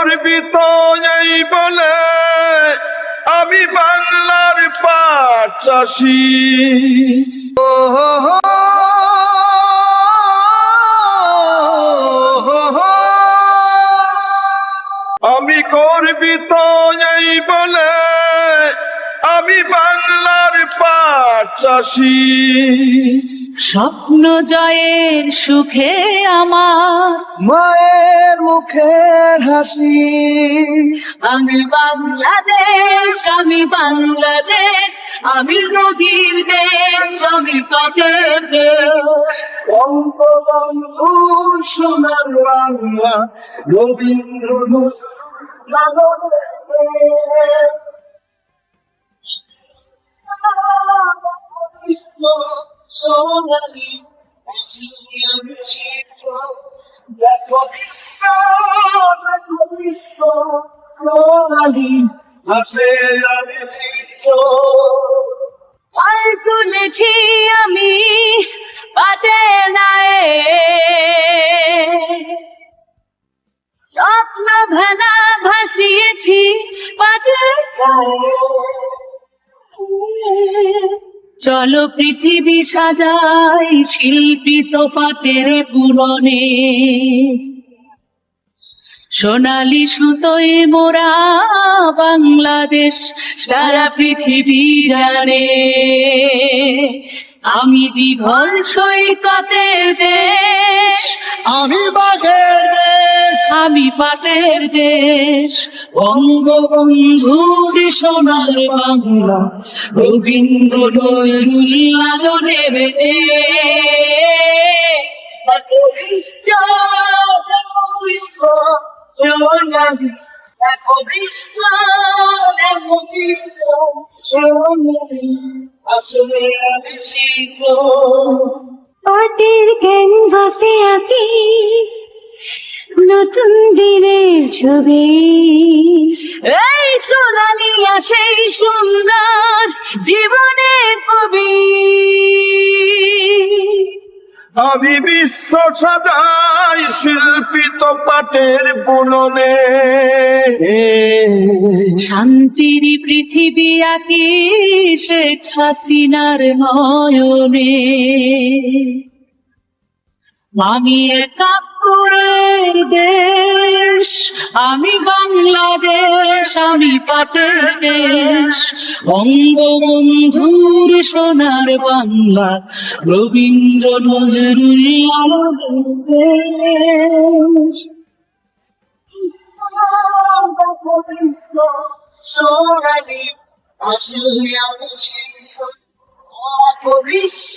আমি করবি তো এই বলে আমি বাংলার পাট চাষি ও। আমি করবি তো এই বলে আমি বাংলার পাট চাষি স্বপ্ন জয়ের সুখে আমার মায়ের মুখের হাসি। আমি বাংলাদেশ আমি বাংলাদেশ আমি নদীর দেশ আমি পাটের দেশ। বঙ্গবন্ধু সোনার বাংলা রবীন্দ্র নজরুল সোনালি আমি তুলেছি আমি পাটে নাই। স্বপ্ন ভেনা ভাসিয়েছি পাটে চলো পৃথিবী সাজাই শিল্পী তো পাটের পুরনে সোনালি সুতোয় মোরা বাংলাদেশ, সারা পৃথিবী জানে। আমি দীঘল সৈকতের দেশ, আমি বাঘের দেশ। আমি পাটের দেশ। বঙ্গবন্ধুর সোনার বাংলা রবীন্দ্র নজরুল লালনের পাটের ক্যানভাসে আঁকি নতুন দিনের ছবি। এই সোনালিয়া সেই সুন্দর জীবনের কবি। আমি বিশ্ব সাজাই শিল্পী তো পাটের বুননে। শান্তির পৃথিবী আঁকি শেখ হাসিনার নয়নে। আমি দেশ। আমি বাংলাদেশ আমি পাটের দেশ। বঙ্গবন্ধুর সোনার বাংলা রবীন্দ্র নজরুল বিশ্ব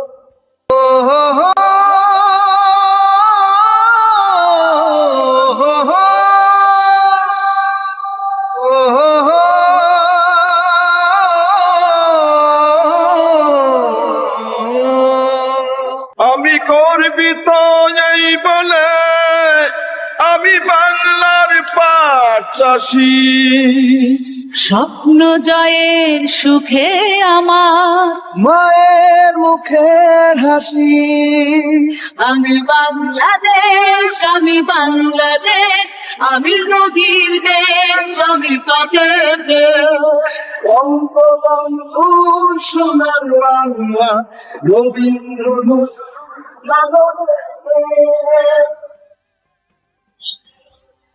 পাট চাষি। স্বপ্ন জয়ের সুখে আমার মায়ের মুখের হাসি। আমি বাংলাদেশ আমি বাংলাদেশ আমি নদীর দেশ আমি পাটের দেশ। বঙ্গবন্ধু সোনার বাংলা রবীন্দ্র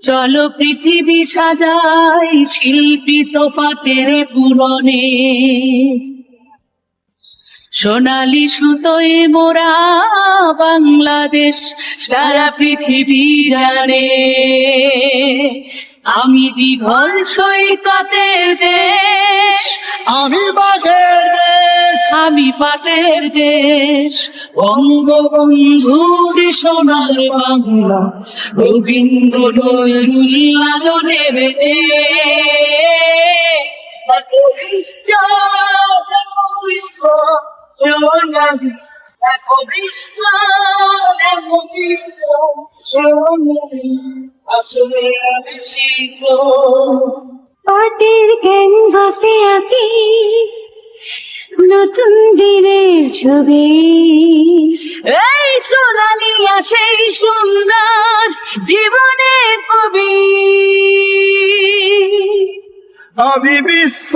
চলো পৃথিবী সাজাই শিল্পী তো পাটের পুরনে সোনালি সুতোয় মোরা বাংলাদেশ সারা পৃথিবী জানে। আমি দীঘল সৈকতের দেশ আমি বাঘের দেশ। আমি পাটের দেশ। বঙ্গবন্ধুর সোনার বাংলা রবীন্দ্র শিশু পাটের ক্যানভাসে আঁকি নতুন দিনের ছবি। এই সোনালি সেই সুন্দর জীবনে কবি। আমি বিশ্ব